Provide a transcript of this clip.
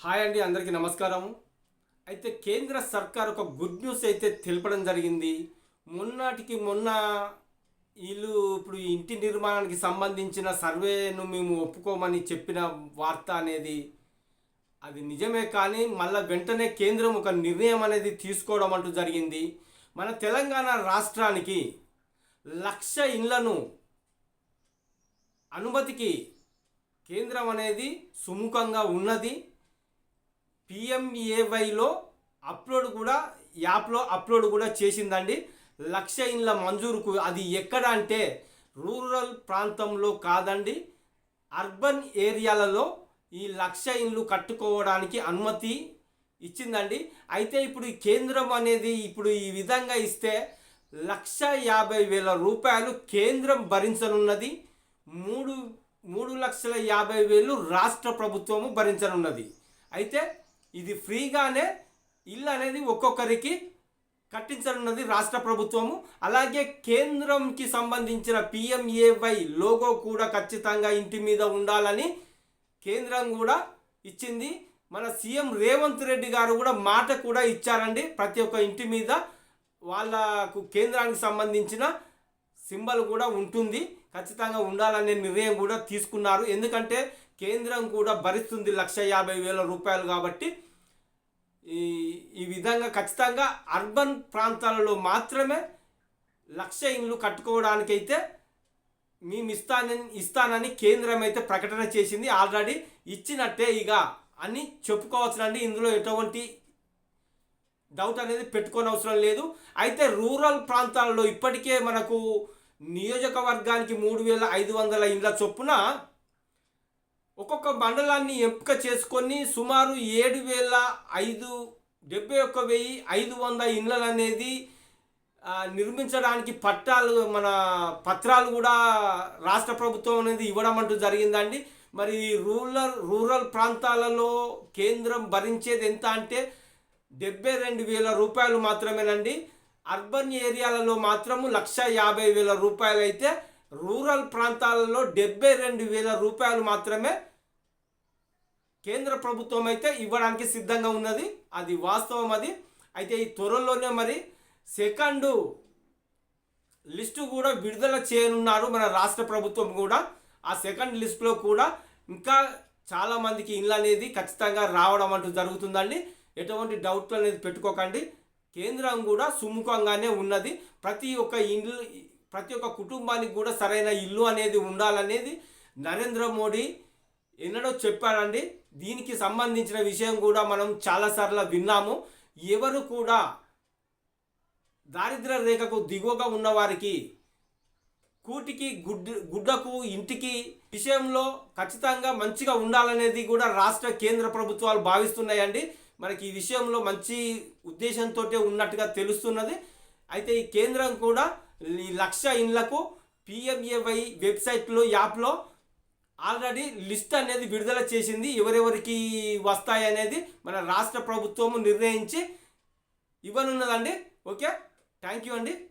Hi అండి అందరికీ నమస్కారం. అయితే కేంద్ర సర్కార్ ఒక గుడ్ న్యూస్ అయితే తెలపడం జరిగింది. మొన్నటికి మొన్న వీళ్ళు ఇప్పుడు ఇంటి నిర్మాణానికి సంబంధించిన సర్వేను మేము ఒప్పుకోమని చెప్పిన వార్త అనేది అది నిజమే కానీ మళ్ళీ వెంటనే కేంద్రం ఒక నిర్ణయం అనేది తీసుకోవడం అంటూ జరిగింది. మన తెలంగాణ రాష్ట్రానికి లక్ష ఇండ్లను అనుమతికి కేంద్రం అనేది సుముఖంగా ఉన్నది. పిఎంఏవైలో అప్లోడ్ కూడా యాప్లో అప్లోడ్ కూడా చేసిందండి. లక్ష ఇండ్ల మంజూరుకు అది ఎక్కడ అంటే రూరల్ ప్రాంతంలో కాదండి. అర్బన్ ఏరియాలలో ఈ లక్ష ఇండ్లు కట్టుకోవడానికి అనుమతి ఇచ్చిందండి. అయితే ఇప్పుడు ఈ కేంద్రం అనేది ఇప్పుడు ఈ విధంగా ఇస్తే లక్ష యాభై వేల రూపాయలు కేంద్రం భరించనున్నది. మూడు మూడు లక్షల యాభై వేలు రాష్ట్ర ప్రభుత్వము భరించనున్నది. అయితే ఇది ఫ్రీగానే ఇల్లు అనేది ఒక్కొక్కరికి కట్టించనున్నది రాష్ట్ర ప్రభుత్వము. అలాగే కేంద్రంకి సంబంధించిన పిఎంఏవై లోగో కూడా ఖచ్చితంగా ఇంటి మీద ఉండాలని కేంద్రం కూడా ఇచ్చింది. మన సీఎం రేవంత్ రెడ్డి గారు కూడా మాట కూడా ఇచ్చారండి. ప్రతి ఒక్క ఇంటి మీద వాళ్ళకు కేంద్రానికి సంబంధించిన సింబల్ కూడా ఉంటుంది. ఖచ్చితంగా ఉండాలనే నిర్ణయం కూడా తీసుకున్నారు. ఎందుకంటే కేంద్రం కూడా భరిస్తుంది లక్ష యాభై వేల రూపాయలు కాబట్టి ఈ ఈ విధంగా ఖచ్చితంగా అర్బన్ ప్రాంతాలలో మాత్రమే లక్ష ఇండ్లు కట్టుకోవడానికైతే మేము ఇస్తానని ఇస్తానని కేంద్రం అయితే ప్రకటన చేసింది. ఆల్రెడీ ఇచ్చినట్టే ఇక అని చెప్పుకోవచ్చునండి. ఇందులో ఎటువంటి డౌట్ అనేది పెట్టుకోని అవసరం లేదు. అయితే రూరల్ ప్రాంతాలలో ఇప్పటికే మనకు నియోజకవర్గానికి మూడు వేల ఐదు వందల ఇండ్ల చొప్పున ఒక్కొక్క మండలాన్ని ఎంపిక చేసుకొని సుమారు ఏడు వేల ఐదు డెబ్బై ఒక్క వెయ్యి ఐదు వంద ఇండ్లు అనేది నిర్మించడానికి పట్టాలు మన పత్రాలు కూడా రాష్ట్ర ప్రభుత్వం అనేది ఇవ్వడం అంటూ జరిగిందండి. మరి రూరల్ రూరల్ ప్రాంతాలలో కేంద్రం భరించేది ఎంత అంటే డెబ్బై రెండు వేల రూపాయలు మాత్రమేనండి. అర్బన్ ఏరియాలలో మాత్రము లక్ష యాభై వేల రూపాయలు అయితే రూరల్ ప్రాంతాలలో డెబ్బై రెండు వేల రూపాయలు మాత్రమే కేంద్ర ప్రభుత్వం అయితే ఇవ్వడానికి సిద్ధంగా ఉన్నది. అది వాస్తవం అది. అయితే ఈ త్వరలోనే మరి సెకండ్ లిస్టు కూడా విడుదల చేయనున్నారు మన రాష్ట్ర ప్రభుత్వం కూడా. ఆ సెకండ్ లిస్టులో కూడా ఇంకా చాలామందికి ఇల్లు అనేది ఖచ్చితంగా రావడం అంటూ జరుగుతుందండి. ఎటువంటి డౌట్లు అనేది పెట్టుకోకండి. కేంద్రం కూడా సుముఖంగానే ఉన్నది. ప్రతి ఒక్క ఇండ్లు ప్రతి ఒక్క కుటుంబానికి కూడా సరైన ఇల్లు అనేది ఉండాలనేది నరేంద్ర మోడీ ఎన్నడో చెప్పారండి. దీనికి సంబంధించిన విషయం కూడా మనం చాలాసార్లు విన్నాము. ఎవరు కూడా దారిద్ర్య రేఖకు దిగువగా ఉన్నవారికి కూటికి గుడ్ గుడ్డకు ఇంటికి విషయంలో ఖచ్చితంగా మంచిగా ఉండాలనేది కూడా రాష్ట్ర కేంద్ర ప్రభుత్వాలు భావిస్తున్నాయండి. మనకి ఈ విషయంలో మంచి ఉద్దేశంతో ఉన్నట్టుగా తెలుస్తున్నది. అయితే ఈ కేంద్రం కూడా ఈ లక్ష ఇండ్లకు పిఎంఏవై వెబ్సైట్లో యాప్లో ఆల్రెడీ లిస్ట్ అనేది విడుదల చేసింది. ఎవరెవరికి వస్తాయి అనేది మన రాష్ట్ర ప్రభుత్వము నిర్ణయించి ఇవ్వనున్నదండి. ఓకే? థ్యాంక్ యూ అండి.